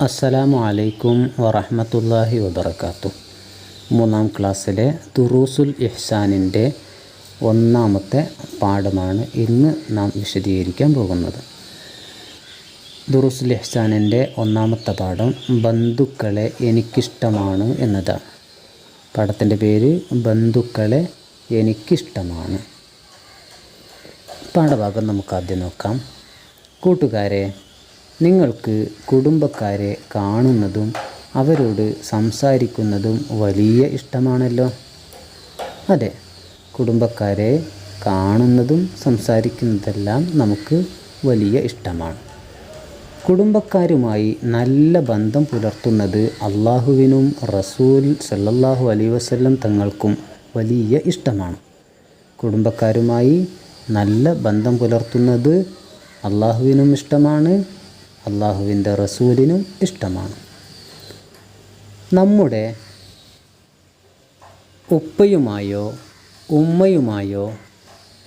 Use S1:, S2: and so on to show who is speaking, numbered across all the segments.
S1: അസ്സലാമു അലൈക്കും വറഹമത്തല്ലാഹി വബർക്കാത്തു മൂന്നാം ക്ലാസ്സിലെ ദുറൂസുൽ ഇഹ്സാനിന്റെ ഒന്നാമത്തെ പാഠമാണ് ഇന്ന് നാം വിശദീകരിക്കാൻ പോകുന്നത്. ദുറൂസുൽ ഇഹ്സാനിന്റെ ഒന്നാമത്തെ പാഠം ബന്ധുക്കളെ എനിക്കിഷ്ടമാണ് എന്നതാണ്. പാഠത്തിന്റെ പേര് ബന്ധുക്കളെ എനിക്കിഷ്ടമാണ്. പാഠഭാഗം നമുക്ക് ആദ്യം നോക്കാം. കൂട്ടുകാരെ നിങ്ങൾക്ക് കുടുംബക്കാരെ കാണുന്നതും അവരോട് സംസാരിക്കുന്നതും വലിയ ഇഷ്ടമാണല്ലോ. അതെ കുടുംബക്കാരെ കാണുന്നതും സംസാരിക്കുന്നതെല്ലാം നമുക്ക് വലിയ ഇഷ്ടമാണ്. കുടുംബക്കാരുമായി നല്ല ബന്ധം പുലർത്തുന്നത് അള്ളാഹുവിനും റസൂൽ സല്ലല്ലാഹു അലൈഹി വസ്ല്ലം തങ്ങൾക്കും വലിയ ഇഷ്ടമാണ്. കുടുംബക്കാരുമായി നല്ല ബന്ധം പുലർത്തുന്നത് അള്ളാഹുവിനും ഇഷ്ടമാണ് അള്ളാഹുവിന്റെ റസൂലിനും ഇഷ്ടമാണ്. നമ്മുടെ ഉപ്പയുമായോ ഉമ്മയുമായോ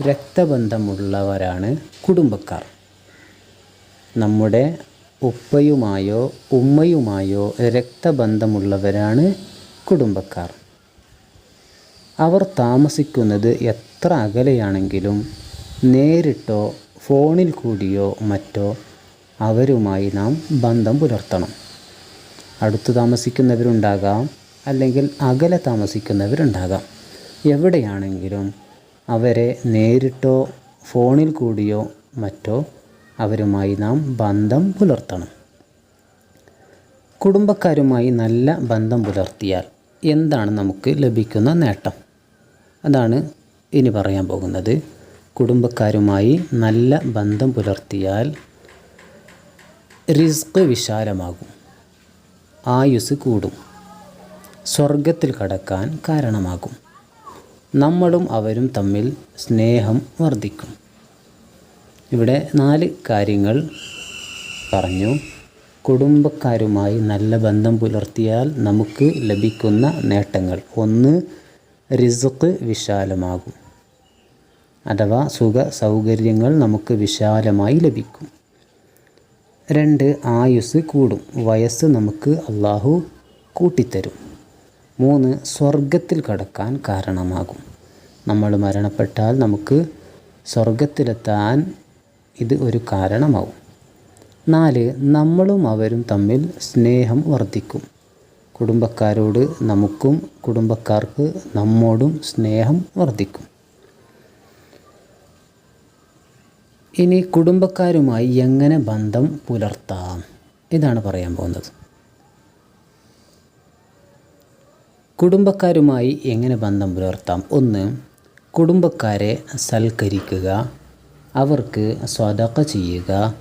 S1: രക്തബന്ധമുള്ളവരാണ് കുടുംബക്കാർ. നമ്മുടെ ഉപ്പയുമായോ ഉമ്മയുമായോ രക്തബന്ധമുള്ളവരാണ് കുടുംബക്കാർ. അവർ താമസിക്കുന്നത് എത്ര അകലെയാണെങ്കിലും നേരിട്ടോ ഫോണിൽ കൂടിയോ മറ്റോ അവരുമായി നാം ബന്ധം പുലർത്തണം. അടുത്ത് താമസിക്കുന്നവരുണ്ടാകാം അല്ലെങ്കിൽ അകലെ താമസിക്കുന്നവരുണ്ടാകാം. എവിടെയാണെങ്കിലും അവരെ നേരിട്ടോ ഫോണിൽ കൂടിയോ മറ്റോ അവരുമായി നാം ബന്ധം പുലർത്തണം. കുടുംബക്കാരുമായി നല്ല ബന്ധം പുലർത്തിയാൽ എന്താണ് നമുക്ക് ലഭിക്കുന്ന നേട്ടം? അതാണ് ഇനി പറയാൻ പോകുന്നത്. കുടുംബക്കാരുമായി നല്ല ബന്ധം പുലർത്തിയാൽ റിസ്ക് വിശാലമാകും. ആയുസ് കൂടും. സ്വർഗത്തിൽ കടക്കാൻ കാരണമാകും. നമ്മളും അവരും തമ്മിൽ സ്നേഹം വർദ്ധിക്കും. ഇവിടെ നാല് കാര്യങ്ങൾ പറഞ്ഞു. കുടുംബക്കാരുമായി നല്ല ബന്ധം പുലർത്തിയാൽ നമുക്ക് ലഭിക്കുന്ന നേട്ടങ്ങൾ. ഒന്ന് റിസ്ക് വിശാലമാകും. അഥവാ സുഖ സൗകര്യങ്ങൾ നമുക്ക് വിശാലമായി ലഭിക്കും. രണ്ട് ആയുസ് കൂടും. വയസ്സ് നമുക്ക് അള്ളാഹു കൂട്ടിത്തരും. മൂന്ന് സ്വർഗത്തിൽ കടക്കാൻ കാരണമാകും. നമ്മൾ മരണപ്പെട്ടാൽ നമുക്ക് സ്വർഗത്തിലെത്താൻ ഇത് ഒരു കാരണമാവും. നാല് നമ്മളും അവരും തമ്മിൽ സ്നേഹം വർദ്ധിക്കും. കുടുംബക്കാരോട് നമുക്കും കുടുംബക്കാർക്ക് നമ്മോടും സ്നേഹം വർദ്ധിക്കും. ഇനി കുടുംബക്കാരുമായി എങ്ങനെ ബന്ധം പുലർത്താം? ഇതാണ് പറയാൻ പോകുന്നത്. കുടുംബക്കാരുമായി എങ്ങനെ ബന്ധം പുലർത്താം? ഒന്ന് കുടുംബക്കാരെ സൽക്കരിക്കുക അവർക്ക് സ്വതക്ക ചെയ്യുക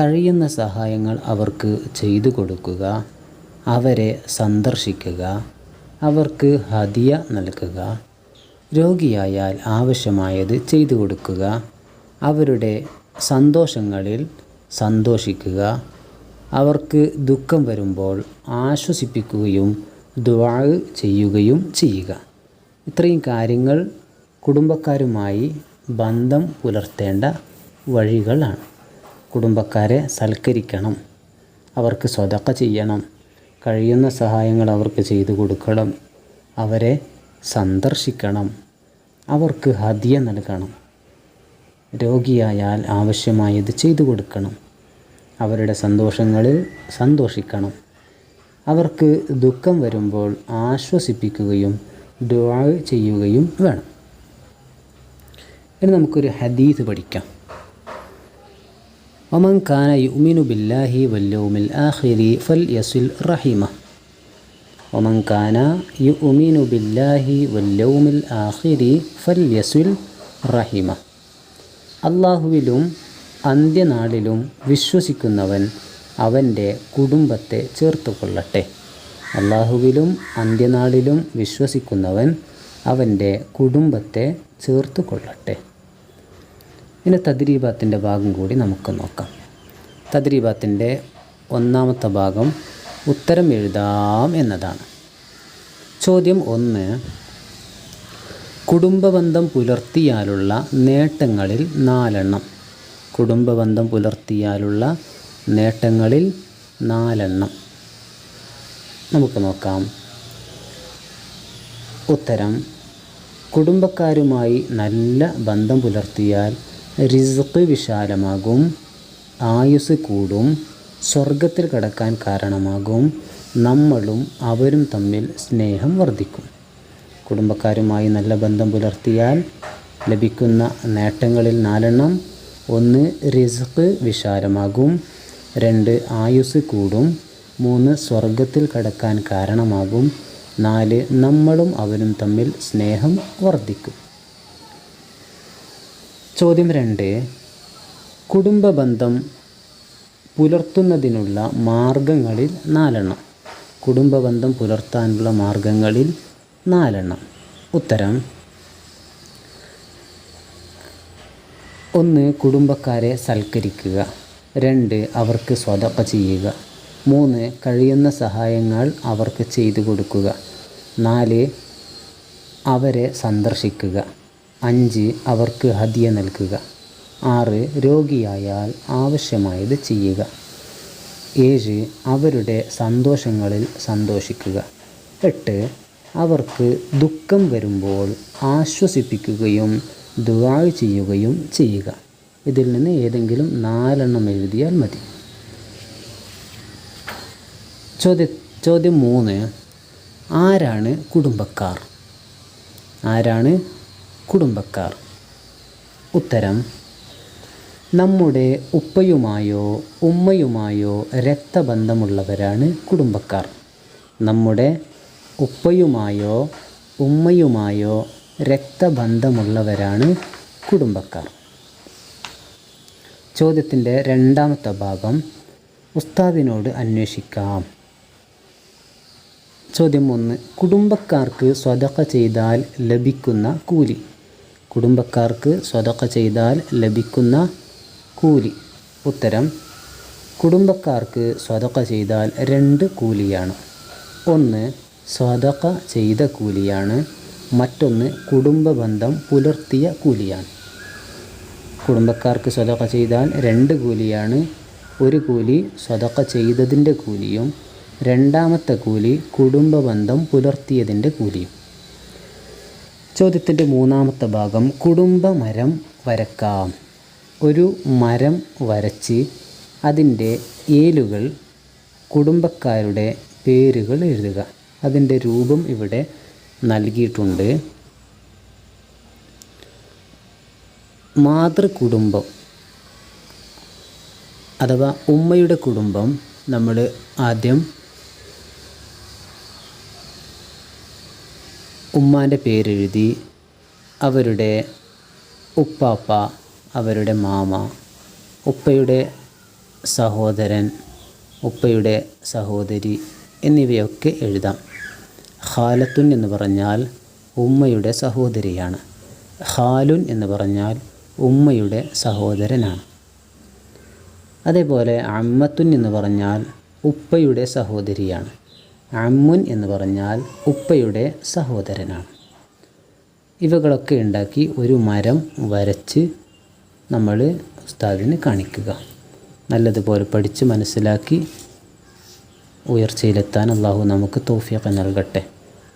S1: കഴിയുന്ന സഹായങ്ങൾ അവർക്ക് ചെയ്തു കൊടുക്കുക അവരെ സന്ദർശിക്കുക അവർക്ക് ഹദിയ നൽകുക രോഗിയായാൽ ആവശ്യമായത് ചെയ്തു കൊടുക്കുക അവരുടെ സന്തോഷങ്ങളിൽ സന്തോഷിക്കുക. അവർക്ക് ദുഃഖം വരുമ്പോൾ ആശ്വസിപ്പിക്കുകയും ദുആ ചെയ്യുകയും ചെയ്യുക. ഇത്രയും കാര്യങ്ങൾ കുടുംബക്കാരുമായി ബന്ധം പുലർത്തേണ്ട വഴികളാണ്. കുടുംബക്കാരെ സൽക്കരിക്കണം. അവർക്ക് സ്വതക്ക ചെയ്യണം. കഴിയുന്ന സഹായങ്ങൾ അവർക്ക് ചെയ്തു കൊടുക്കണം. അവരെ സന്ദർശിക്കണം. അവർക്ക് ഹദിയ നൽകണം. രോഗിയായാൽ ആവശ്യമായത് ചെയ്തു കൊടുക്കണം. അവരുടെ സന്തോഷങ്ങളിൽ സന്തോഷിക്കണം. അവർക്ക് ദുഃഖം വരുമ്പോൾ ആശ്വസിപ്പിക്കുകയും ദുആ ചെയ്യുകയും വേണം. ഇനി നമുക്കൊരു ഹദീസ് പഠിക്കാം. ഒമൻ കാന യുമിനു ബില്ലാഹി വല്യൗമിൽ ആഖിരി ഫൽ യസുൽ റഹിമ. ഒമൻ കാന യുമിനു ബില്ലാഹി വല്യൗമിൽ ആഖിരി ഫൽ യസുൽ അള്ളാഹുവിലും അന്ത്യനാളിലും വിശ്വസിക്കുന്നവൻ അവന്റെ കുടുംബത്തെ ചേർത്ത് കൊള്ളട്ടെ അള്ളാഹുവിലും അന്ത്യനാളിലും വിശ്വസിക്കുന്നവൻ അവന്റെ കുടുംബത്തെ ചേർത്ത് കൊള്ളട്ടെ ഇനി തദ്രീബാത്തിന്റെ ഭാഗം കൂടി നമുക്ക് നോക്കാം. തദ്രീബാത്തിന്റെ ഒന്നാമത്തെ ഭാഗം ഉത്തരം എഴുതാം എന്നതാണ്. ചോദ്യം ഒന്ന് കുടുംബബന്ധം പുലർത്തിയാലുള്ള നേട്ടങ്ങളിൽ നാലെണ്ണം. കുടുംബബന്ധം പുലർത്തിയാലുള്ള നേട്ടങ്ങളിൽ നാലെണ്ണം. നമുക്ക് നോക്കാം. ഉത്തരം കുടുംബക്കാരുമായി നല്ല ബന്ധം പുലർത്തിയാൽ റിസ്ക് വിശാലമാകും ആയുസ് കൂടും സ്വർഗത്തിൽ കടക്കാൻ കാരണമാകും നമ്മളും അവരും തമ്മിൽ സ്നേഹം വർദ്ധിക്കും. കുടുംബക്കാരുമായി നല്ല ബന്ധം പുലർത്തിയാൽ ലഭിക്കുന്ന നേട്ടങ്ങളിൽ നാലെണ്ണം. ഒന്ന് റിസ്ക് വിശാലമാകും. രണ്ട് ആയുസ് കൂടും. മൂന്ന് സ്വർഗത്തിൽ കടക്കാൻ കാരണമാകും. നാല് നമ്മളും അവനും തമ്മിൽ സ്നേഹം വർദ്ധിക്കും. ചോദ്യം രണ്ട്. കുടുംബ ബന്ധം പുലർത്തുന്നതിനുള്ള മാർഗങ്ങളിൽ നാലെണ്ണം. കുടുംബബന്ധം പുലർത്താനുള്ള മാർഗങ്ങളിൽ നാലെണ്ണം. ഉത്തരം. ഒന്ന് കുടുംബക്കാരെ സൽക്കരിക്കുക. രണ്ട് അവർക്ക് സ്വതപ്പ ചെയ്യുക. മൂന്ന് കഴിയുന്ന സഹായങ്ങൾ അവർക്ക് ചെയ്തു കൊടുക്കുക. നാല് അവരെ സന്ദർശിക്കുക. അഞ്ച് അവർക്ക് ഹദിയ നൽകുക. ആറ് രോഗിയായാൽ ആവശ്യമായത് ചെയ്യുക. ഏഴ് അവരുടെ സന്തോഷങ്ങളിൽ സന്തോഷിക്കുക. എട്ട് അവർക്ക് ദുഃഖം വരുമ്പോൾ ആശ്വസിപ്പിക്കുകയും ദുആ ചെയ്യുകയും ചെയ്യുക. ഇതിൽ നിന്ന് ഏതെങ്കിലും നാലെണ്ണം എഴുതിയാൽ മതി. ചോദ്യ ചോദ്യം മൂന്ന്. ആരാണ് കുടുംബക്കാർ? ആരാണ് കുടുംബക്കാർ? ഉത്തരം നമ്മുടെ ഉപ്പയുമായോ ഉമ്മയുമായോ രക്തബന്ധമുള്ളവരാണ് കുടുംബക്കാർ. നമ്മുടെ ഉപ്പയുമായോ ഉമ്മയുമായോ രക്തബന്ധമുള്ളവരാണ് കുടുംബക്കാർ. ചോദ്യത്തിന്റെ രണ്ടാമത്തെ ഭാഗം ഉസ്താദിനോട് അന്വേഷിക്കാം. ചോദ്യം ഒന്ന് കുടുംബക്കാർക്ക് സ്വതക്ക ചെയ്താൽ ലഭിക്കുന്ന കൂലി. കുടുംബക്കാർക്ക് സ്വതക്ക ചെയ്താൽ ലഭിക്കുന്ന കൂലി. ഉത്തരം കുടുംബക്കാർക്ക് സ്വതക്ക ചെയ്താൽ രണ്ട് കൂലിയാണ്. ഒന്ന് സ്വതക്ക ചെയ്ത കൂലിയാണ്. മറ്റൊന്ന് കുടുംബ ബന്ധം പുലർത്തിയ കൂലിയാണ്. കുടുംബക്കാർക്ക് സ്വതക്ക ചെയ്താൽ രണ്ട് കൂലിയാണ്. ഒരു കൂലി സ്വതക്ക ചെയ്തതിന്റെ കൂലിയും രണ്ടാമത്തെ കൂലി കുടുംബ ബന്ധം പുലർത്തിയതിന്റെ കൂലിയും. ചോദ്യത്തിന്റെ മൂന്നാമത്തെ ഭാഗം കുടുംബ മരം വരക്കാം. ഒരു മരം വരച്ച് അതിന്റെ ഏലുകൾ കുടുംബക്കാരുടെ പേരുകൾ എഴുതുക. അതിന്റെ രൂപം ഇവിടെ നൽകിയിട്ടുണ്ട്. മാതൃകുടുംബം അഥവാ ഉമ്മയുടെ കുടുംബം നമ്മൾ ആദ്യം ഉമ്മാന്റെ പേരെഴുതി അവരുടെ ഉപ്പാപ്പ അവരുടെ മാമ ഉപ്പയുടെ സഹോദരൻ ഉപ്പയുടെ സഹോദരി എന്നിവയൊക്കെ എഴുതാം. ഖാലത്തുൻ എന്ന് പറഞ്ഞാൽ ഉമ്മയുടെ സഹോദരിയാണ്. ഖാലുൻ എന്ന് പറഞ്ഞാൽ ഉമ്മയുടെ സഹോദരനാണ്. അതേപോലെ അമ്മത്തുൻ എന്ന് പറഞ്ഞാൽ ഉപ്പയുടെ സഹോദരിയാണ്. അമ്മുൻ എന്ന് പറഞ്ഞാൽ ഉപ്പയുടെ സഹോദരനാണ്. ഇവകളൊക്കെ ഉണ്ടാക്കി ഒരു മരം വരച്ച് നമ്മൾ ഉസ്താദിന് കാണിക്കുക. നല്ലതുപോലെ പഠിച്ച് മനസ്സിലാക്കി ഉയർച്ചയിലെത്താൻ അള്ളാഹു നമുക്ക് തോഫിയൊക്കെ നൽകട്ടെ.